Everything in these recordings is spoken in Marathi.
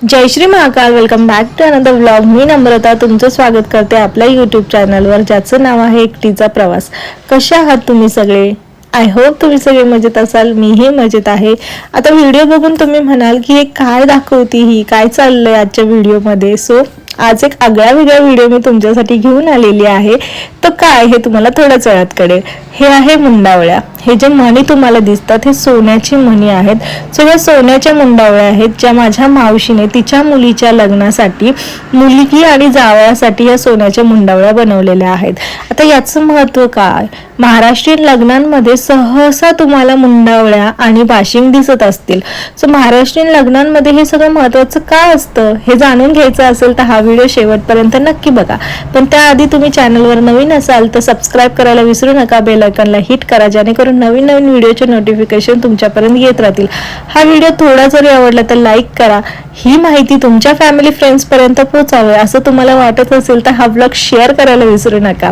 Jai Shri Mahakal. Welcome back to another vlog मी नम्रता तुमचं स्वागत करते आपल्या यूट्यूब चॅनलवर ज्याचं नाव आहे एकटीचा प्रवास. कसे आहात तुम्ही सगळे? आय होप तुम्ही सगळे मजेत असाल. मीही मजेत आहे. आता व्हिडिओ बघून तुम्ही म्हणाल की हे काय दाखवती ही? काय चाललंय आजच्या व्हिडिओमध्ये सो आज एक आगळ्या वेगळा व्हिडिओ मी तुमच्यासाठी घेऊन आलेली आहे. तर काय हे तुम्हाला थोड्याच वेळात कळेल. हे आहे मुंडावळ्या. हे जे म्हणी तुम्हाला दिसतात हे सोन्याची म्हणी आहेत. सो ह्या सोन्याच्या मुंडावळ्या आहेत ज्या माझ्या मावशीने तिच्या मुलीच्या लग्नासाठी मुलगी आणि जावयासाठी या सोन्याच्या मुंडावळ्या बनवलेल्या आहेत. आता याचं महत्त्व काय? महाराष्ट्रीयन लग्नांमध्ये सहसा तुम्हाला मुंडावळ्या आणि बाशिंग दिसत असतील. सो महाराष्ट्रीयन लग्नांमध्ये हे सगळं महत्त्वाचं का असतं? हे जाणून घ्यायचं असेल तर हा व्हिडिओ शेवटपर्यंत नक्की बघा. पण त्याआधी तुम्ही चॅनलवर नवीन असाल तर सबस्क्राईब करायला विसरू नका बेल आयकॉनला हिट करा जेणेकरून नवीन नवीन व्हिडिओचे नोटिफिकेशन तुमच्यापर्यंत येत राहतील. हा व्हिडिओ थोडा जरी आवडला तर लाईक करा. ही माहिती तुमच्या फॅमिली फ्रेंड्सपर्यंत पोहोचावे असं तुम्हाला वाटत असेल तर हा ब्लॉग शेअर करायला विसरू नका.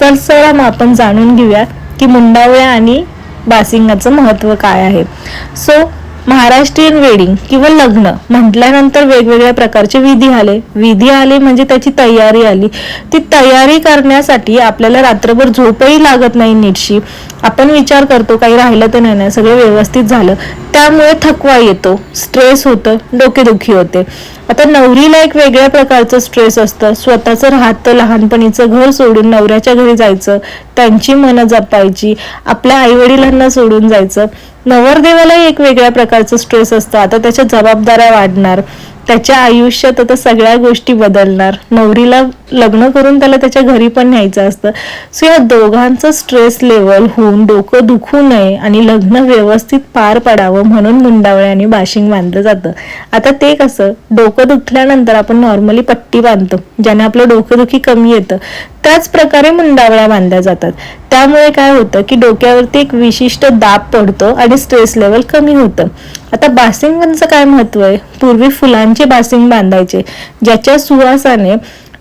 तर चला मग आपण जाणून घेऊया की मुंडावळ्या आणि बासिंगाचं महत्त्व काय आहे. सो महाराष्ट्रीयन वेडिंग किंवा लग्न म्हटल्यानंतर वेगवेगळ्या प्रकारचे विधी आले. विधी आले म्हणजे त्याची तयारी आली. ती तयारी करण्यासाठी आपल्याला रात्रभर झोपही लागत नाही नीटशी. आपण विचार करतो काही राहिलं तर नाही ना सगळं व्यवस्थित झालं. त्यामुळे थकवा येतो. स्ट्रेस होतं. डोकेदुखी होते. आता नवरीला एक वेगळ्या प्रकारचं स्ट्रेस असतं. स्वतःचं राहतं लहानपणीचं घर सोडून नवऱ्याच्या घरी जायचं. त्यांची मनं जपायची. आपल्या आईवडिलांना सोडून जायचं. नवरदेवालाही एक वेगळ्या प्रकारचं स्ट्रेस असतं. आता त्याच्या जबाबदाऱ्या वाढणार. त्याच्या आयुष्यात आता सगळ्या गोष्टी बदलणार. नवरीला लग्न करून त्याला त्याच्या घरी पण न्यायचं असतं. सो या दोघांचं स्ट्रेस लेवल होऊन डोकं दुखू नये आणि लग्न व्यवस्थित पार पडावं म्हणून मुंडावळे आणि बाशिंग बांधलं जातं. आता ते कसं? डोकं दुखल्यानंतर आपण नॉर्मली पट्टी बांधतो ज्याने आपलं डोकंदुखी कमी येतं. त्याच प्रकारे मुंडावळ्या बांधल्या जातात. त्यामुळे काय होतं की डोक्यावरती एक विशिष्ट दाब पडतो आणि स्ट्रेस लेवल कमी होतं. आता बासिंगांचं काय महत्त्व आहे? पूर्वी फुलांची बासिंग बांधायचे ज्याच्या सुवासाने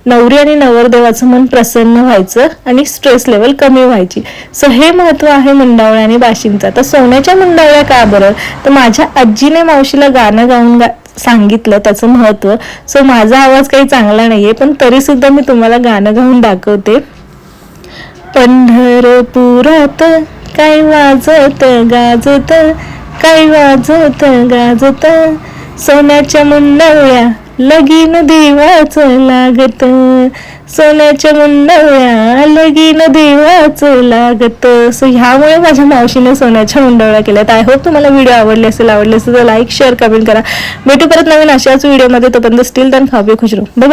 नवरी आणि नवरदेवाचं मन प्रसन्न व्हायचं आणि स्ट्रेस लेवल कमी व्हायची. सो हे महत्त्व आहे मुंडावळ्या आणि बाशींचा तर सोन्याच्या मुंडावळ्या का बरं? तर माझ्या आजीने मावशीला गाणं गाऊन गा सांगितलं त्याचं महत्त्व. सो माझा आवाज काही चांगला नाहीये पण तरी सुद्धा मी तुम्हाला गाणं गाऊन दाखवते. पंढरपुरात काय वाजत गाजत काय वाजत गाजत सोन्याच्या मुंडवळ्या लगीन देवाच लागत. सोन्याच्या मुंडवळ्या लगीन देवाच लागत. सो ह्यामुळे माझ्या मावशीने सोन्याच्या मुंडवळ्या केल्यात. आय होप तुम्हाला व्हिडिओ आवडले असेल आवडले असेल तर लाईक शेअर कमेंट करा. भेटू परत नवीन अशाच व्हिडिओमध्ये तोपर्यंत स्टील दन खाऊ खुश राहू. बाय